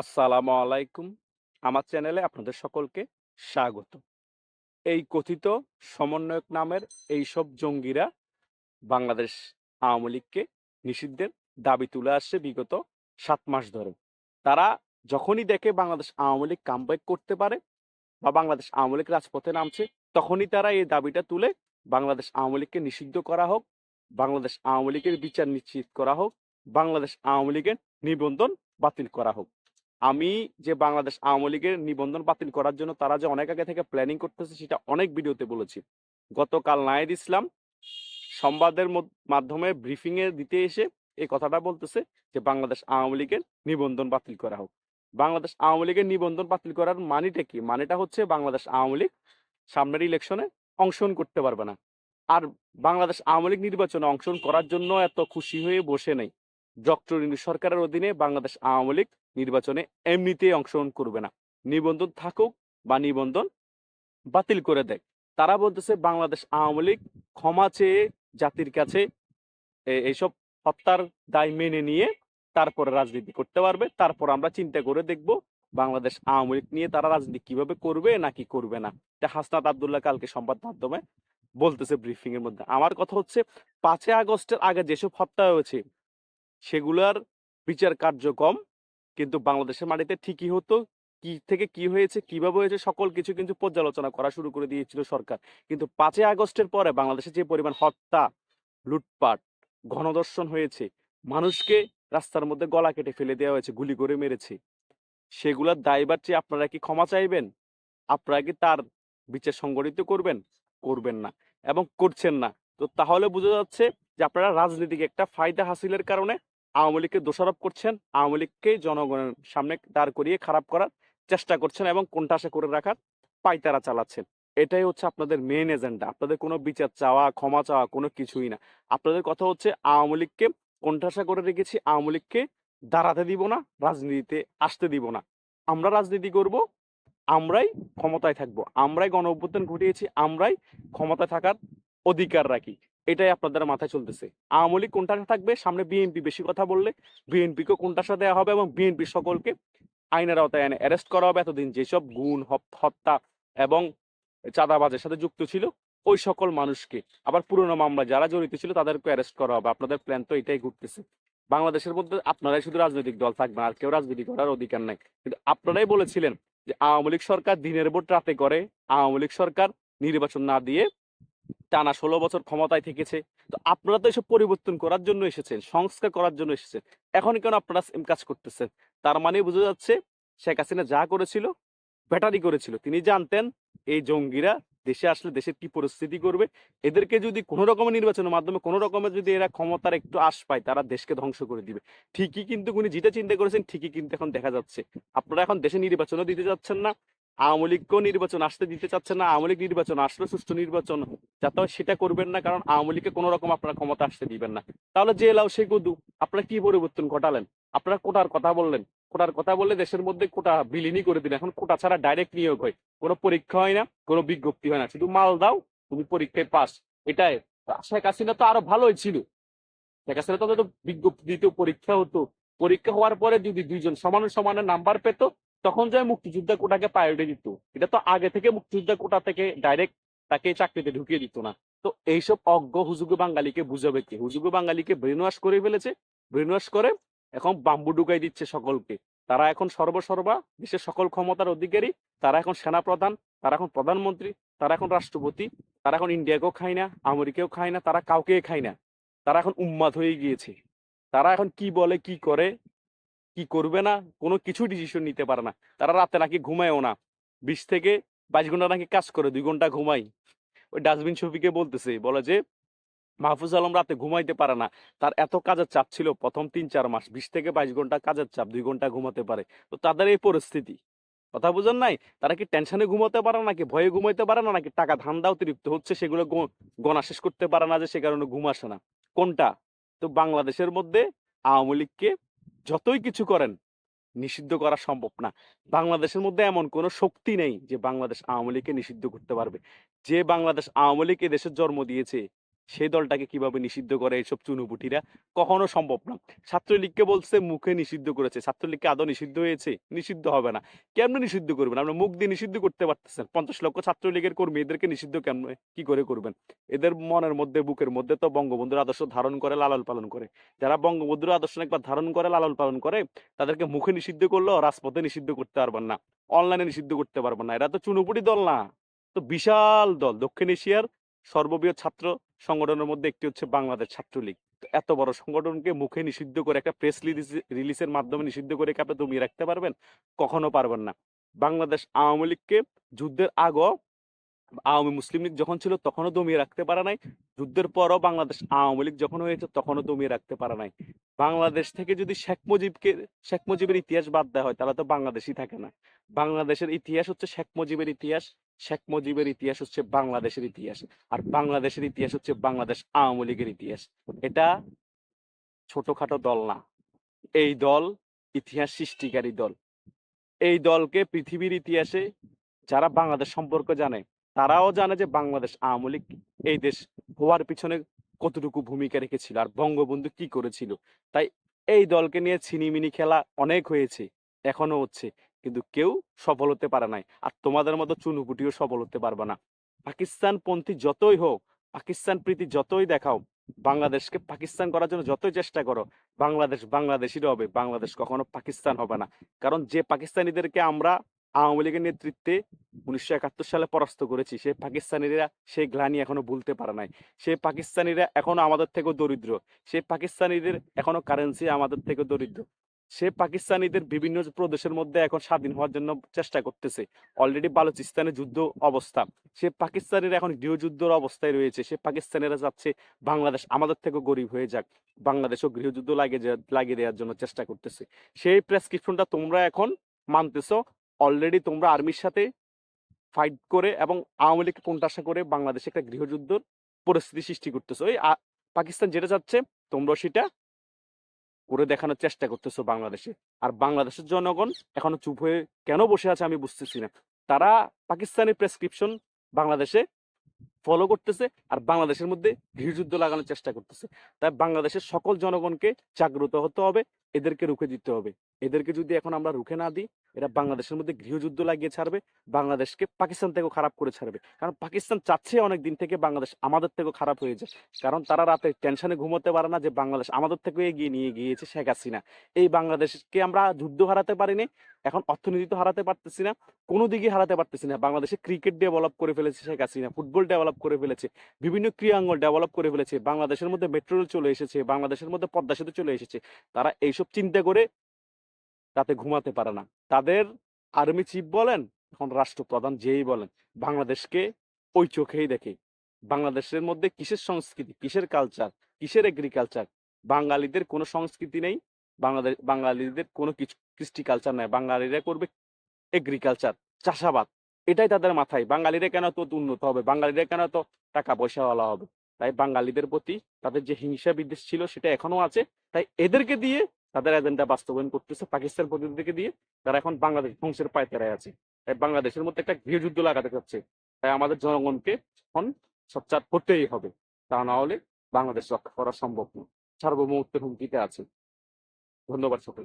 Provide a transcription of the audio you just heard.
আসসালামু আলাইকুম। আমার চ্যানেলে আপনাদের সকলকে স্বাগত। এই কথিত সমন্বয়ক নামের এইসব জঙ্গিরা বাংলাদেশ আওয়ামী লীগকে নিষিদ্ধের দাবি তুলে আসছে বিগত সাত মাস ধরে। তারা যখনই দেখে বাংলাদেশ আওয়ামী লীগ কামব্যাক করতে পারে বা বাংলাদেশ আওয়ামী লীগ রাজপথে নামছে, তখনই তারা এই দাবিটা তুলে বাংলাদেশ আওয়ামী লীগকে নিষিদ্ধ করা হোক, বাংলাদেশ আওয়ামী লীগের বিচার নিশ্চিত করা হোক, বাংলাদেশ আওয়ামী লীগের নিবন্ধন বাতিল করা হোক। আমি যে বাংলাদেশ আওয়ামী লীগের নিবন্ধন বাতিল করার জন্য তারা যে অনেক আগে থেকে প্ল্যানিং করতেছে, সেটা অনেক ভিডিওতে বলেছি। গতকাল নায়েদ ইসলাম সংবাদের মাধ্যমে ব্রিফিং এ দিতে এসে এই কথাটা বলতেছে যে বাংলাদেশ আওয়ামী লীগের নিবন্ধন বাতিল করা হোক। বাংলাদেশ আওয়ামী লীগের নিবন্ধন বাতিল করার মানেটা কি? মানেটা হচ্ছে বাংলাদেশ আওয়ামী লীগ সামনের ইলেকশনে অংশগ্রহণ করতে পারবে না। আর বাংলাদেশ আওয়ামী লীগ নির্বাচনে অংশগ্রহণ করার জন্য এত খুশি হয়ে বসে নেই। ডক্টর ইনু সরকারের অধীনে বাংলাদেশ আওয়ামী লীগ নির্বাচনে এমনিতেই অংশগ্রহণ করবে না। নিবন্ধন থাকুক বা নিবন্ধন বাতিল করে দেয়। তারা বলতেছে, বাংলাদেশ আওয়ামী লীগ ক্ষমা চেয়ে জাতির কাছে এইসব হত্যার দায় মেনে নিয়ে তারপরে রাজনীতি করতে পারবে। তারপর আমরা চিন্তা করে দেখব বাংলাদেশ আওয়ামী লীগ নিয়ে তারা রাজনীতি কীভাবে করবে নাকি করবে না। এটা হাসনাত আবদুল্লাহ কালকে সংবাদ মাধ্যমে বলতেছে ব্রিফিং এর মধ্যে। আমার কথা হচ্ছে, পাঁচই আগস্টের আগে যেসব হত্যা হয়েছে, সেগুলার বিচার কার্যক্রম কিন্তু বাংলাদেশের মাটিতে ঠিকই হতো, কি থেকে কি হয়েছে, কীভাবে হয়েছে, সকল কিছু কিন্তু পর্যালোচনা করা শুরু করে দিয়েছিল সরকার। কিন্তু পাঁচই আগস্টের পরে বাংলাদেশে যে পরিমাণ হত্যা, লুটপাট, গণধর্ষণ হয়েছে, মানুষকে রাস্তার মধ্যে গলা কেটে ফেলে দেওয়া হয়েছে, গুলি করে মেরেছে, সেগুলোর দায়বার চেয়ে আপনারা কি ক্ষমা চাইবেন? আপনারা কি তার বিচার সংগঠিত করবেন? করবেন না এবং করছেন না। তো তাহলে বোঝা যাচ্ছে যে আপনারা রাজনীতিকে একটা ফায়দা হাসিলের কারণে আওয়ামী লীগকে দোষারোপ করছেন, আওয়ামী লীগকে জনগণের সামনে দাঁড় করিয়ে খারাপ করার চেষ্টা করছেন এবং কোণঠাসা করে রাখার পাইতারা চালাচ্ছেন। এটাই হচ্ছে আপনাদের মেন এজেন্ডা আপনাদের কোনো বিচার চাওয়া, ক্ষমা চাওয়া কোনো কিছুই না। আপনাদের কথা হচ্ছে আওয়ামী লীগকে কোণঠাসা করে রেখেছি, আওয়ামী লীগকে দাঁড়াতে দিব না, রাজনীতিতে আসতে দিব না। আমরা রাজনীতি করব, আমরাই ক্ষমতায় থাকব। আমরাই গণ অভ্যুত্থান ঘটিয়েছি, আমরাই ক্ষমতায় থাকার অধিকার রাখি। এটাই আপনাদের মাথায় চলতেছে। আওয়ামী লীগ কোনটা থাকবে? সামনে বিএনপি বেশি কথা বললে বিএনপিকে কোনটাসা দেওয়া হবে এবং বিএনপি সকলকে আইনের আওতায় এনে অ্যারেস্ট করা হবে। এতদিন যেসব গুণ হত্যা এবং চাঁদাবাজের সাথে যুক্ত ছিল, ওই সকল মানুষকে। আবার পুরনো মামলা যারা জড়িত ছিল তাদেরকে অ্যারেস্ট করা হবে। আপনাদের প্ল্যান তো এটাই ঘুরতেছে। বাংলাদেশের মধ্যে আপনারাই শুধু রাজনৈতিক দল থাকবেন, আর কেউ রাজনীতি করার অধিকার নাই। কিন্তু আপনারাই বলেছিলেন যে, আওয়ামী লীগ সরকার দিনের ভোট রাতে করে, আওয়ামী লীগ সরকার নির্বাচন না দিয়ে টানা ষোলো বছর ক্ষমতায় থেকেছে। তো আপনারা তো এসব পরিবর্তন করার জন্য এসেছেন, সংস্কার করার জন্য এসেছেন। এখন কেন আপনারা সেম কাজ করতেছেন? তার মানে বোঝা যাচ্ছে শেখ হাসিনা যা করেছিল ব্যাটারি করেছিল। তিনি জানতেন এই জঙ্গিরা দেশে আসলে দেশের কি পরিস্থিতি করবে। এদেরকে যদি কোনো রকমের নির্বাচনের মাধ্যমে, কোনো রকমের যদি এরা ক্ষমতার একটু আশ পায়, তারা দেশকে ধ্বংস করে দিবে। ঠিকই কিন্তু উনি যেটা চিন্তা করেছেন, ঠিকই কিন্তু এখন দেখা যাচ্ছে। আপনারা এখন দেশে নির্বাচনও দিতে যাচ্ছেন না। আওয়ামী লীগকেও নির্বাচন আসতে দিতে চাচ্ছেন না, আওয়ামী লীগ নির্বাচন আসলে সুষ্ঠু নির্বাচন যাতে সেটা করবেন না, কারণ আওয়ামী লীগকে কোনো রকম আপনারা ক্ষমতা আসতে দিবেন না। তাহলে যে লাও সে গদু আপনারা কি পরিবর্তন ঘটালেন? আপনারা কোটার কথা বললেন। কোটার কথা বললে দেশের মধ্যে কোটা বিলীনই করে দিন এখন কোটা ছাড়া ডাইরেক্ট নিয়োগ হয়। কোনো পরীক্ষা হয় না, কোনো বিজ্ঞপ্তি হয় না। শুধু মাল দাও, তুমি পরীক্ষায় পাস এটাই। শেখ হাসিনা তো আরও ভালোই ছিল। শেখ হাসিনা তো বিজ্ঞপ্তি দিত পরীক্ষা হতো। পরীক্ষা হওয়ার পরে যদি দুইজন সমান সমান নাম্বার পেত তখন যায় মুক্তিযোদ্ধা কোটাকে প্রায়োরিটি দিত, এটা তো আগে থেকে মুক্তিযোদ্ধা কোটা থেকে ডাইরেক্ট তাকে চাকরিতে ঢুকিয়ে দিত না। তো এইসব অজ্ঞ হুজুগু বাঙালিকে বুঝাবে কি? হুজুগু বাঙালিকে ব্রেন ওয়াশ করে ফেলেছে ব্রেন ওয়াশ করে এখন বাম্বু ঢুকাই দিচ্ছে সকলকে। তারা এখন সর্বসর্বা দেশের সকল ক্ষমতার অধিকারী, তারা এখন সেনা প্রধান তারা এখন প্রধানমন্ত্রী, তারা এখন রাষ্ট্রপতি, তারা এখন ইন্ডিয়াকেও খায় না, আমেরিকাও খায় না, তারা কাউকে খায় না। তারা এখন উম্মাদ হয়ে গিয়েছে। তারা এখন কি বলে, কি করে কি করবে না? কোনো কিছু ডিসিশন নিতে পারে না। তারা রাতে নাকি ঘুমায়ও না। বিশ থেকে বাইশ ঘণ্টা নাকি কাজ করে, দুই ঘণ্টা ঘুমাই ওই ডাস্টবিন শফিকে বলতেছে, বলে যে, মাহফুজ আলম রাতে ঘুমাইতে পারে না। তার এত কাজের চাপ ছিল প্রথম তিন চার মাস। বিশ থেকে বাইশ ঘণ্টা কাজের চাপ, দুই ঘণ্টা ঘুমাতে পারে। তো তাদের এই পরিস্থিতি। কথা বুঝেন নাই? তারা কি টেনশনে ঘুমাতে পারে নাকি ভয়ে ঘুমাইতে পারে না, নাকি টাকা ধান্দা অতিরিক্ত হচ্ছে, সেগুলো গণা শেষ করতে পারে না যে, সে কারণে ঘুম আসে না? কোনটা? তো বাংলাদেশের মধ্যে আওয়ামী লীগকে যতই কিছু করেন, নিষিদ্ধ করা সম্ভব না। বাংলাদেশের মধ্যে এমন কোনো শক্তি নেই যে, বাংলাদেশ আওয়ামী লীগকে নিষিদ্ধ করতে পারবে। যে, বাংলাদেশ আওয়ামী লীগ দেশের জন্ম দিয়েছে সেই দলটাকে কীভাবে নিষিদ্ধ করে এইসব চুনুপুটিরা কখনো সম্ভব না। ছাত্রলীগকে বলছে মুখে নিষিদ্ধ করেছে। ছাত্রলীগকে আদৌ নিষিদ্ধ হয়েছে? নিষিদ্ধ হবে না। কেমনে নিষিদ্ধ করবেন? আপনার মুখ দিয়ে নিষিদ্ধ করতে পারতেছেন পঞ্চাশ লক্ষ ছাত্রলীগের কর্মী এদেরকে নিষিদ্ধ কেমনে, কি করে করবেন? এদের মনের মধ্যে, বুকের মধ্যে তো বঙ্গবন্ধুর আদর্শ ধারণ করে, লালন পালন করে। যারা বঙ্গবন্ধুর আদর্শ একবার ধারণ করে, লালন পালন করে, তাদেরকে মুখে নিষিদ্ধ করলেও রাজপথে নিষিদ্ধ করতে পারবেন না। অনলাইনে নিষিদ্ধ করতে পারবেন না। এরা তো চুনুপুটি দল না। তো বিশাল দল। দক্ষিণ এশিয়ার সর্ববৃহৎ ছাত্র সংগঠনের মধ্যে একটি হচ্ছে বাংলাদেশ ছাত্রলীগ। এত বড় সংগঠনকে মুখে নিষিদ্ধ করে একটা প্রেস রিলিজের মাধ্যমে নিষিদ্ধ করে কাপে দমিয়ে রাখতে পারবেন? কখনো পারবেন না। বাংলাদেশ আওয়ামী লীগকে যুদ্ধের আগও আওয়ামী মুসলিম লীগ যখন ছিল তখনও দমিয়ে রাখতে পারে নাই। যুদ্ধের পরও বাংলাদেশ আওয়ামী লীগ যখন হয়েছে তখনও দমিয়ে রাখতে পারে নাই। বাংলাদেশ থেকে যদি শেখ মুজিবকে, শেখ মুজিবের ইতিহাস বাদ দেওয়া হয় তাহলে তো বাংলাদেশই থাকে না। বাংলাদেশের ইতিহাস হচ্ছে শেখ মুজিবের ইতিহাস, শেখ মুজিবের ইতিহাস হচ্ছে বাংলাদেশের ইতিহাস, আর বাংলাদেশের ইতিহাস হচ্ছে বাংলাদেশ আওয়ামী লীগের ইতিহাস। এটা ছোটখাটো দল না। এই দল ইতিহাস সৃষ্টিকারী দল। এই দলকে পৃথিবীর ইতিহাসে যারা বাংলাদেশ সম্পর্কে জানে তারাও জানে যে বাংলাদেশ আওয়ামী লীগ এই দেশ হওয়ার পিছনে কতটুকু ভূমিকা রেখেছিল আর বঙ্গবন্ধু কি করেছিল। তাই এই দলকে নিয়ে ছিনিমিনি খেলা অনেক হয়েছে, এখনও হচ্ছে। কিন্তু কেউ সফল হতে পারে নাই আর তোমাদের মতো চুনুপুটিও সফল হতে পারবে না। পাকিস্তান পন্থী যতই হোক, পাকিস্তান প্রীতি যতই দেখাও, বাংলাদেশকে পাকিস্তান করার জন্য যতই চেষ্টা করো, বাংলাদেশ বাংলাদেশিরও হবে, বাংলাদেশ কখনো পাকিস্তান হবে না। কারণ যে পাকিস্তানিদেরকে আমরা আওয়ামী লীগের নেতৃত্বে উনিশশো একাত্তর সালে পরাস্ত করেছি। সেই পাকিস্তানিরা সেই গ্লানি এখনও ভুলতে পারে নাই। সেই পাকিস্তানিরা এখনও আমাদের থেকেও দরিদ্র। সেই পাকিস্তানিদের এখনও কারেন্সি আমাদের থেকে দরিদ্র। সে পাকিস্তানিদের বিভিন্ন প্রদেশের মধ্যে এখন স্বাধীন হওয়ার জন্য চেষ্টা করতেছে। অলরেডি বালুচিস্তানে যুদ্ধ অবস্থা। সে পাকিস্তানিরা এখন গৃহযুদ্ধর অবস্থায় রয়েছে। সে পাকিস্তানিরা যাচ্ছে বাংলাদেশ আমাদের থেকেও গরিব হয়ে যাক। বাংলাদেশও গৃহযুদ্ধ লাগিয়ে লাগিয়ে দেওয়ার জন্য চেষ্টা করতেছে। সেই প্রেসক্রিপশনটা তোমরা এখন মানতেছো। অলরেডি তোমরা আর্মির সাথে ফাইট করে এবং আওয়ামী লীগকে কোনটাশা করে বাংলাদেশে একটা গৃহযুদ্ধর পরিস্থিতি সৃষ্টি করতেছো। এই পাকিস্তান যেটা যাচ্ছে তোমরা সেটা করে দেখানোর চেষ্টা করতেছো বাংলাদেশে। আর বাংলাদেশের জনগণ এখনও চুপ হয়ে কেন বসে আছে আমি বুঝতেছি না। তারা পাকিস্তানি প্রেসক্রিপশন বাংলাদেশে ফলো করতেছে আর বাংলাদেশের মধ্যে গৃহযুদ্ধ লাগানোর চেষ্টা করতেছে। তাই বাংলাদেশের সকল জনগণকে জাগ্রত হতে হবে, এদেরকে রুখে দিতে হবে। এদেরকে যদি এখন আমরা রুখে না দিই, এরা বাংলাদেশের মধ্যে গৃহযুদ্ধ লাগিয়ে ছাড়বে, বাংলাদেশকে পাকিস্তান থেকেও খারাপ করে ছাড়বে। কারণ পাকিস্তান চাচ্ছে অনেক দিন থেকে বাংলাদেশ আমাদের থেকেও খারাপ হয়ে যায় কারণ তারা রাতে টেনশনে ঘুমোতে পারে না যে বাংলাদেশ আমাদের থেকেও এগিয়ে নিয়ে গিয়েছে শেখ হাসিনা। এই বাংলাদেশকে আমরা যুদ্ধ হারাতে পারিনি, এখন অর্থনীতি তো হারাতে পারতেছি না, কোনো দিকে হারাতে পারতেছি না। বাংলাদেশে ক্রিকেট ডেভেলপ করে ফেলেছে শেখ হাসিনা ফুটবল ডেভেলপ করে ফেলেছে, বিভিন্ন ক্রিয়াঙ্গন ডেভেলপ করে ফেলেছে, বাংলাদেশের মধ্যে মেট্রো রেল চলে এসেছে, বাংলাদেশের মধ্যে পদ্মা সেতু চলে এসেছে, তারা এইসব চিন্তা করে রাতে ঘুমাতে পারে না। তাদের আর্মি চিফ বলেন, এখন রাষ্ট্রপ্রধান যেই বলেন, বাংলাদেশকে ওই চোখেই দেখে। বাংলাদেশের মধ্যে কিসের সংস্কৃতি, কিসের কালচার কিসের এগ্রিকালচার বাঙালিদের কোনো সংস্কৃতি নেই বাংলাদেশ বাঙালিদের কোনো কিছু কৃষ্টি কালচার নাই, বাঙালিরা করবে এগ্রিকালচার চাষাবাদ। এটাই তাদের মাথায়। বাঙালিরা কেন তো উন্নত হবে? বাঙালিরা কেন তো টাকা পয়সাওয়ালা হবে? তাই বাঙালিদের প্রতি তাদের যে হিংসা বিদ্বেষ ছিল সেটা এখনও আছে। তাই এদেরকে দিয়ে তাদের এজেন্ডা বাস্তবায়ন করতেছে, পাকিস্তান প্রতিনিধিকে দিয়ে তারা এখন বাংলাদেশ ধ্বংসের পায় তারাই আছে। তাই বাংলাদেশের মধ্যে একটা গৃহযুদ্ধ লাগাতে চাচ্ছে তাই আমাদের জনগণকে এখন সোচ্চার করতেই হবে। তা না হলে বাংলাদেশ রক্ষা করা সম্ভব নয় সার্বভৌমত্বের হুমকিতে আছে। ধন্যবাদ সকল